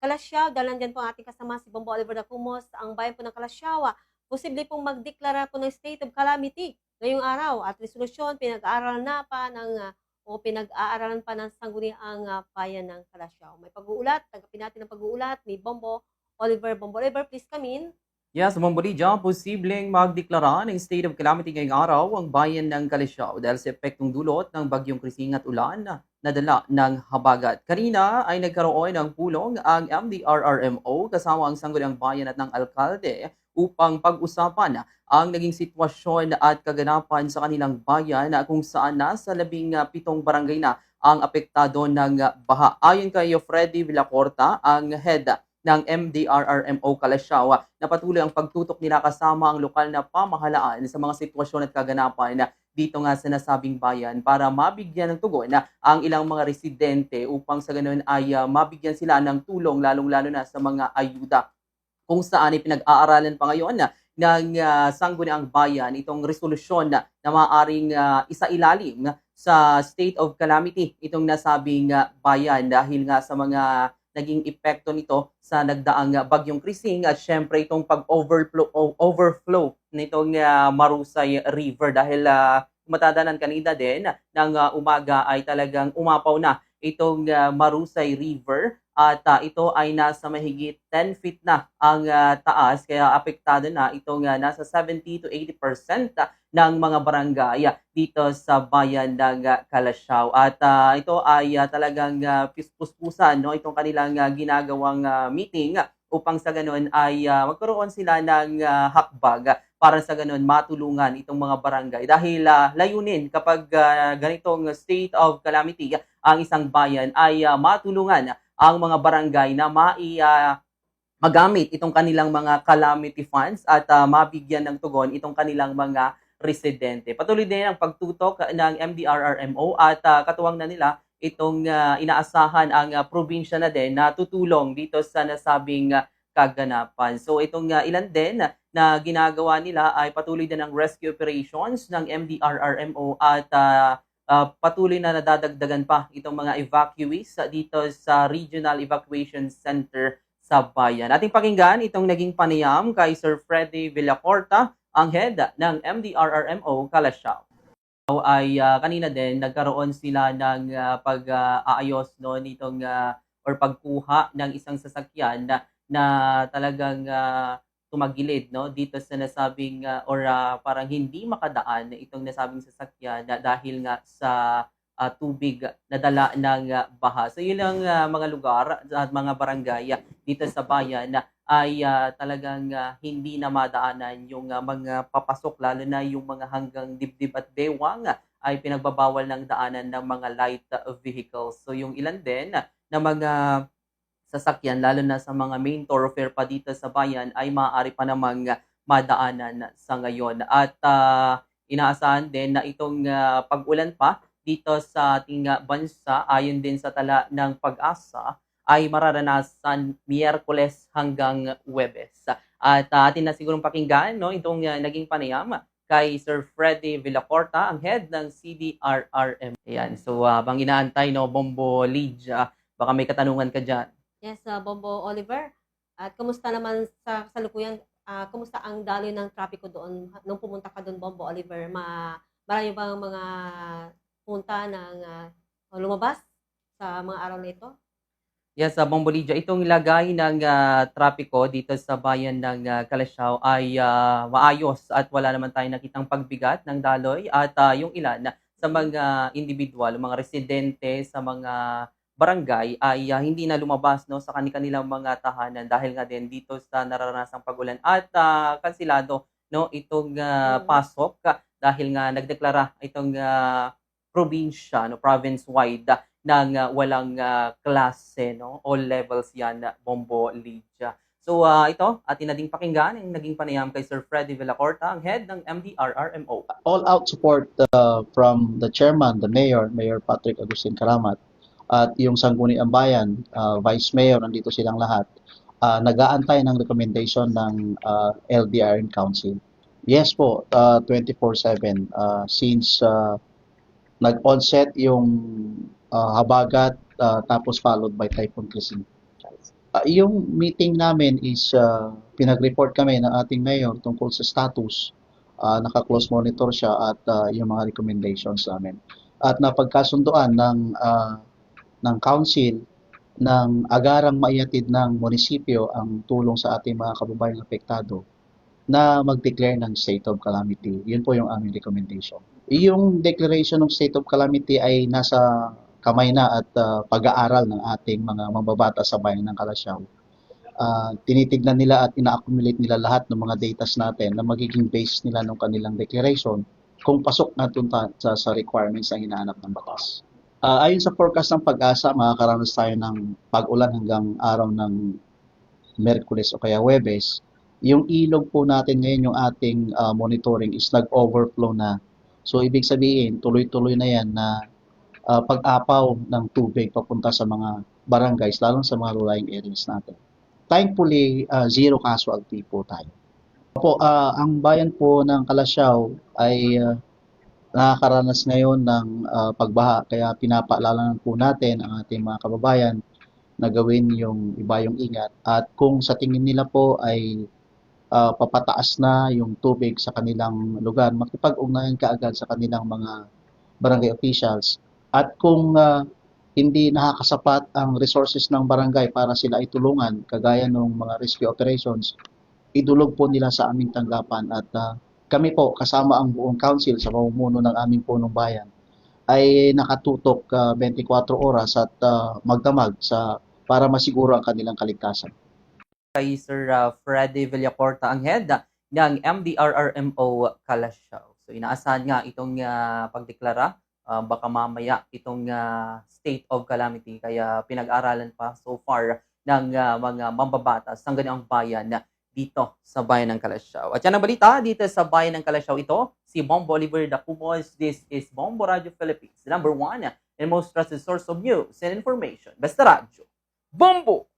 Kalasyaw. Dahil nandyan po ang ating kasama si Bombo Oliver Dacumos, ang bayan po ng Kalasyaw. Posible pong magdeklara po ng state of calamity ngayong araw at resolusyon pinag-aaralan na pa ng ah, o pinag-aaralan pa ng sangguniang ah, bayan ng Kalasyaw. May pag-uulat, tagapin natin ang pag-uulat ni Bombo Oliver. Bombo Oliver, please come in. Yes, Mambolidya, posibleng magdeklara ng state of calamity ngayong araw ang bayan ng Kalisyaw dahil sa epektong dulot ng bagyong krising at ulan na dala ng habagat. Kanina ay nagkaroon ng pulong ang MDRRMO kasama ang sangguniang bayan at ng alkalde upang pag-usapan ang naging sitwasyon at kaganapan sa kanilang bayan na kung saan nasa labing ah, pitong barangay na ang apektado ng ah, baha. Ayon kay Freddy Villacorta, ang head ng MDRRMO Kalasyaw na patuloy ang pagtutok nila kasama ang lokal na pamahalaan sa mga sitwasyon at kaganapan na dito nga sa nasabing bayan para mabigyan ng tugon na ang ilang mga residente upang sa ganun ay ah, mabigyan sila ng tulong lalong-lalo na sa mga ayuda. Kung saan ay pinag-aaralan pa ngayon na ng uh, sangguniang bayan itong resolusyon na, na maaaring uh, isailalim sa state of calamity itong nasabing uh, bayan dahil nga sa mga naging epekto nito sa nagdaang uh, bagyong krising. At syempre itong pag-overflow overflow nitong uh, Marusay River dahil uh, matadanan kanina din ng uh, umaga ay talagang umapaw na itong uh, Marusay River at uh, ito ay nasa mahigit 10 feet na ang uh, taas kaya apektado na itong uh, nasa 70 to 80% ng mga barangay dito sa bayan ng uh, Kalasyaw. At uh, ito ay uh, talagang uh, pispuspusan no itong kanilang uh, ginagawang uh, meeting upang sa ganun ay uh, magkaroon sila ng uh, hakbag para sa ganun matulungan itong mga barangay dahil uh, layunin kapag uh, ganitong state of calamity ang isang bayan ay uh, matulungan ang mga barangay na mai uh, magamit itong kanilang mga calamity funds at uh, mabigyan ng tugon itong kanilang mga residente. Patuloy din ang pagtutok ng MDRRMO at uh, katuwang na nila itong uh, inaasahan ang uh, probinsya na din na tutulong dito sa nasabing uh, kaganapan. So itong uh, ilan din na ginagawa nila ay patuloy din ang rescue operations ng MDRRMO at uh, uh, patuloy na nadadagdagan pa itong mga evacuees uh, dito sa Regional Evacuation Center sa bayan. Ating pakinggan itong naging panayam kay Sir Freddy Villacorta, ang head ng MDRRMO Kalasyaw ay uh, kanina din nagkaroon sila ng uh, pag-aayos no nitong uh, or pagkuha ng isang sasakyan na, na talagang uh, tumagilid no dito sa nasabing uh, or uh, parang hindi makadaan itong nasabing sasakyan na dahil nga sa uh, tubig na dala ng uh, baha. So yun ang uh, mga lugar at mga barangay uh, dito sa bayan na ay uh, talagang uh, hindi na madaanan yung uh, mga papasok lalo na yung mga hanggang dibdib at bewang uh, ay pinagbabawal ng daanan ng mga light uh, vehicles. So yung ilan din uh, na mga sasakyan lalo na sa mga main thoroughfare pa dito sa bayan ay maaari pa namang uh, madaanan sa ngayon. At uh, inaasahan din na itong uh, pag-ulan pa dito sa ating uh, bansa ayon din sa tala ng pag-asa ay mararanasan Miyerkules hanggang Webes. At uh, atin na sigurong pakinggan no, itong uh, naging panayam kay Sir Freddy Villacorta, ang head ng CDRRM. Ayan, so uh, bang inaantay no, Bombo Lidia, baka may katanungan ka dyan. Yes, uh, Bombo Oliver. At kumusta naman sa kasalukuyan, ah, kumusta ang daloy ng trapiko doon nung pumunta ka doon, Bombo Oliver? Ma marami bang mga punta ng ah, lumabas sa mga araw na ito? Yes, sa Bombo Lidia, itong lagay ng ah, trapiko dito sa bayan ng uh, Kalasyaw ay ah, maayos at wala naman tayong nakitang pagbigat ng daloy at ah, yung ilan sa mga individual, mga residente sa mga barangay ay ah, hindi na lumabas no sa kanilang mga tahanan dahil nga din dito sa nararanasang pagulan at ah, kansilado no itong Mm. pasok ah, dahil nga nagdeklara itong ah, probinsya no province wide ng ah, walang ah, klase no all levels yan ah, Bombo Lidia. So ah, ito atin na ding pakinggan ang naging panayam kay Sir Freddy Villacorta ang head ng MDRRMO. all-out support uh, from the chairman, the mayor, Mayor Patrick Agustin Karamat, at yung Sangguniang Bayan, uh, Vice Mayor, nandito silang lahat, uh, nag-aantay ng recommendation ng uh, LDRN Council. Yes po, uh, 24-7. Uh, since uh, nag-onset yung uh, habagat, uh, tapos followed by Typhoon Krising. Ah, yung meeting namin is ah, pinag-report kami ng ating mayor tungkol sa status. Ah, naka-close monitor siya at ah, yung mga recommendations namin. At napagkasunduan ng ah, ng council ng agarang maiatid ng munisipyo ang tulong sa ating mga kababayang apektado na mag-declare ng state of calamity. Yun po yung aming recommendation. Yung declaration ng state of calamity ay nasa kamay na at ah, pag-aaral ng ating mga mambabata sa bayan ng Kalasyaw. Ah, tinitignan nila at ina-accumulate nila lahat ng mga datas natin na magiging base nila ng kanilang declaration kung pasok na sa, sa requirements ang hinahanap ng batas. Ah, ayon sa forecast ng pag-asa, makakaranas tayo ng pag-ulan hanggang araw ng Merkules o kaya Webes. Yung ilog po natin ngayon, yung ating ah, monitoring is nag-overflow na. So, ibig sabihin, tuloy-tuloy na yan na ah, pag-apaw ng tubig papunta sa mga barangays, lalo sa mga low-lying areas natin. Thankfully, ah, zero casualty po tayo. Po, ah, ang bayan po ng Kalasyaw ay ah, nakakaranas ngayon ng ah, pagbaha, kaya pinapaalala po natin ang ating mga kababayan na gawin yung iba yung ingat. At kung sa tingin nila po ay ah, papataas na yung tubig sa kanilang lugar, makipag-ugnayan kaagad sa kanilang mga barangay officials. At kung ah, hindi nakakasapat ang resources ng barangay para sila ay tulungan, kagaya ng mga rescue operations, idulog po nila sa aming tanggapan at ah, kami po kasama ang buong council sa pamumuno ng aming punong bayan ay nakatutok ah, 24 oras at ah, magdamag sa para masiguro ang kanilang kaligtasan. Kay Sir uh, Freddy Villacorta ang head ng MDRRMO Kalasyaw. So inaasahan nga itong uh, pagdeklara uh, baka mamaya itong uh, state of calamity kaya pinag-aralan pa so far ng uh, mga mambabatas ng ganyang bayan dito sa bayan ng Kalasyaw. At yan ang balita dito sa bayan ng Kalasyaw. Ito, si Bombo Oliver Dacumos. This is Bombo Radio Philippines, number one and most trusted source of news and information. Basta Radio. Bombo!